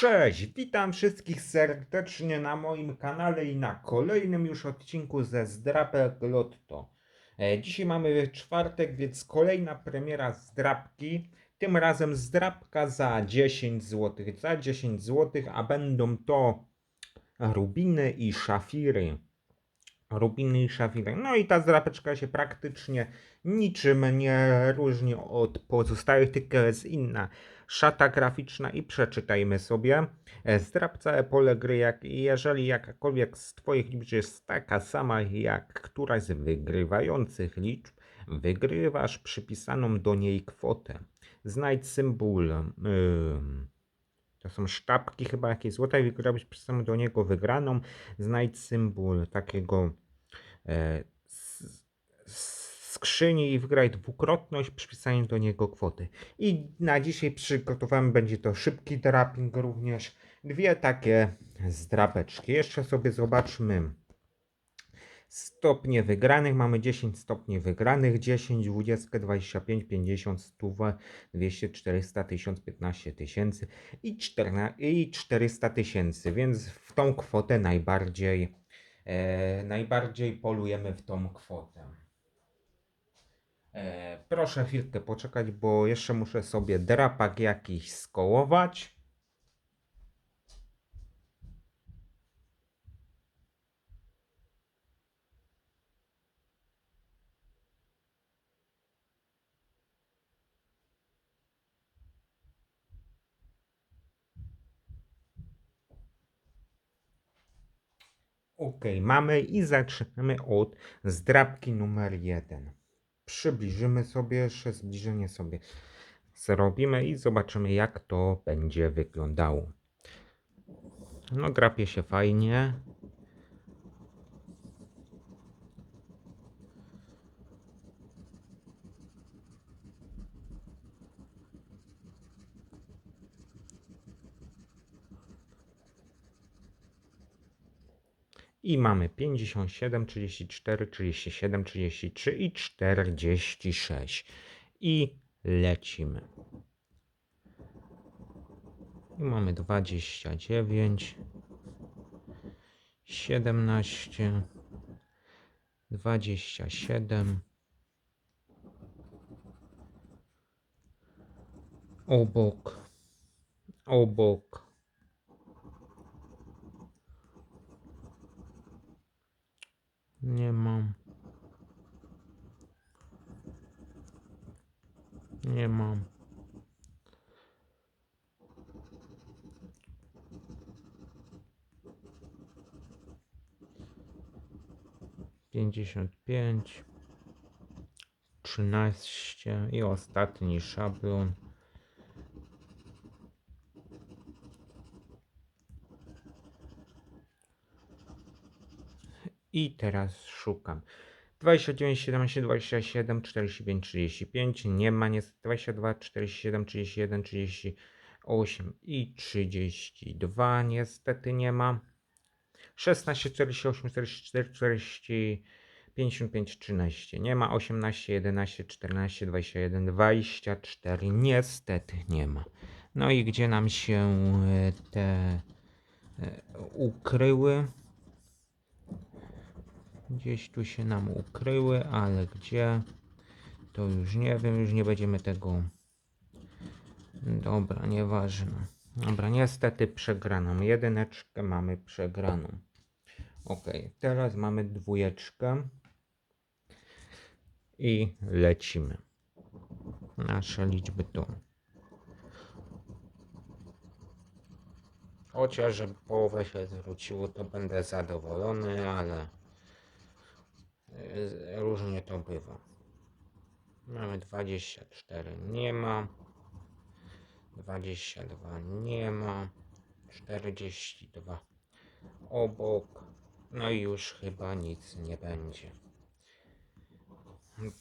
Cześć, witam wszystkich serdecznie na moim kanale i na kolejnym już odcinku ze Zdrapek Lotto. E, Dzisiaj mamy czwartek, więc kolejna premiera zdrapki. Tym razem zdrapka za 10 zł. Za 10 zł, a będą to rubiny i szafiry. Rubiny i szafiry. No i ta zdrapeczka się praktycznie niczym nie różni od pozostałych, tylko jest inna szata graficzna i przeczytajmy sobie. E, Zdrabca epole gry, jak, jeżeli jakakolwiek z Twoich liczb jest taka sama jak któraś z wygrywających liczb, wygrywasz przypisaną do niej kwotę. Znajdź symbol. ym, to są sztabki chyba jakieś złote wygrałeś przypisaną do niego wygraną. Znajdź symbol takiego e, skrzyni i wygraj dwukrotność przypisanie do niego kwoty. I na dzisiaj przygotowałem będzie to szybki draping również. Dwie takie zdrapeczki. Jeszcze sobie zobaczmy stopnie wygranych. Mamy 10 stopni wygranych, 10, 20, 25, 50, 100, 200, 400, 1000, 15 tysięcy i, 14 i 400 tysięcy, więc w tą kwotę najbardziej, e, najbardziej polujemy w tą kwotę. E, proszę chwilkę poczekać, bo jeszcze muszę sobie drapak jakiś skołować. Ok, mamy i zaczynamy od zdrabki numer jeden. Przybliżymy sobie jeszcze, zbliżenie sobie zrobimy i zobaczymy jak to będzie wyglądało. No drapie się fajnie. I mamy 57, 34, 37, 33 i 46. I lecimy. I mamy 29, 17, 27. Obok, obok. Nie mam. Nie mam. Pięćdziesiąt pięć. Trzynaście i ostatni szablon. I teraz szukam. 29, 17, 27, 45, 35. Nie ma niestety 22, 47, 31, 38 i 32. Niestety nie ma. 16, 48, 44, 40, 55, 13. Nie ma. 18, 11, 14, 21, 24. Niestety nie ma. No i gdzie nam się e, te e, ukryły? Gdzieś tu się nam ukryły, ale gdzie? To już nie wiem, już nie będziemy tego. Dobra, nieważne. Dobra, niestety przegraną. Jedyneczkę mamy przegraną. Ok, teraz mamy dwójeczkę. I lecimy. Nasze liczby tu. Chociaż żeby połowę się zwróciło, to będę zadowolony, ale różnie to bywa. Mamy 24, nie ma. 22 nie ma. 42 obok. No i już chyba nic nie będzie.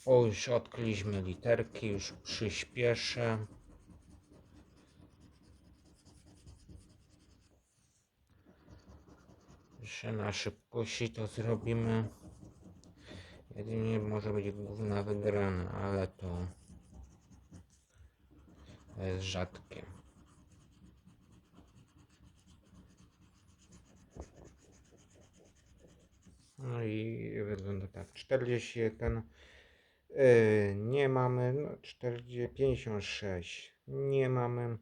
Bo już odkryliśmy literki, już przyspieszę. Jeszcze na szybkości to zrobimy. Jedynie może być główna wygrana, ale to jest rzadkie. No i wygląda tak. 41 yy, nie mamy, no 40, 56 nie mamy.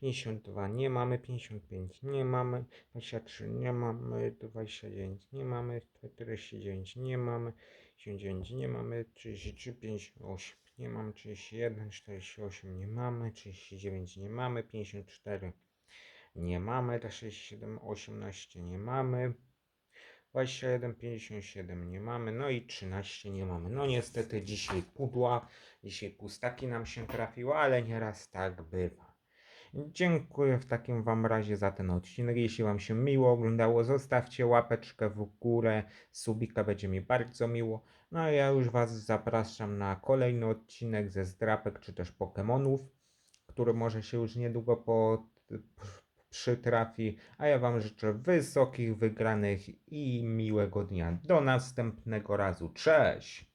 52 nie mamy, 55 nie mamy, 23 nie mamy, 29 nie mamy, 49 nie mamy, 59 nie mamy, 33, 58 nie mamy, 31, 48 nie mamy, 39 nie mamy, 54 nie mamy, 67, 18 nie mamy, 21, 57 nie mamy, no i 13 nie mamy. No niestety dzisiaj pudła, dzisiaj pustaki nam się trafiły, ale nieraz tak bywa. Dziękuję w takim Wam razie za ten odcinek. Jeśli Wam się miło oglądało, zostawcie łapeczkę w górę, subika będzie mi bardzo miło. No a ja już Was zapraszam na kolejny odcinek ze zdrapek czy też Pokemonów, który może się już niedługo po, przytrafi. A ja Wam życzę wysokich wygranych i miłego dnia. Do następnego razu. Cześć!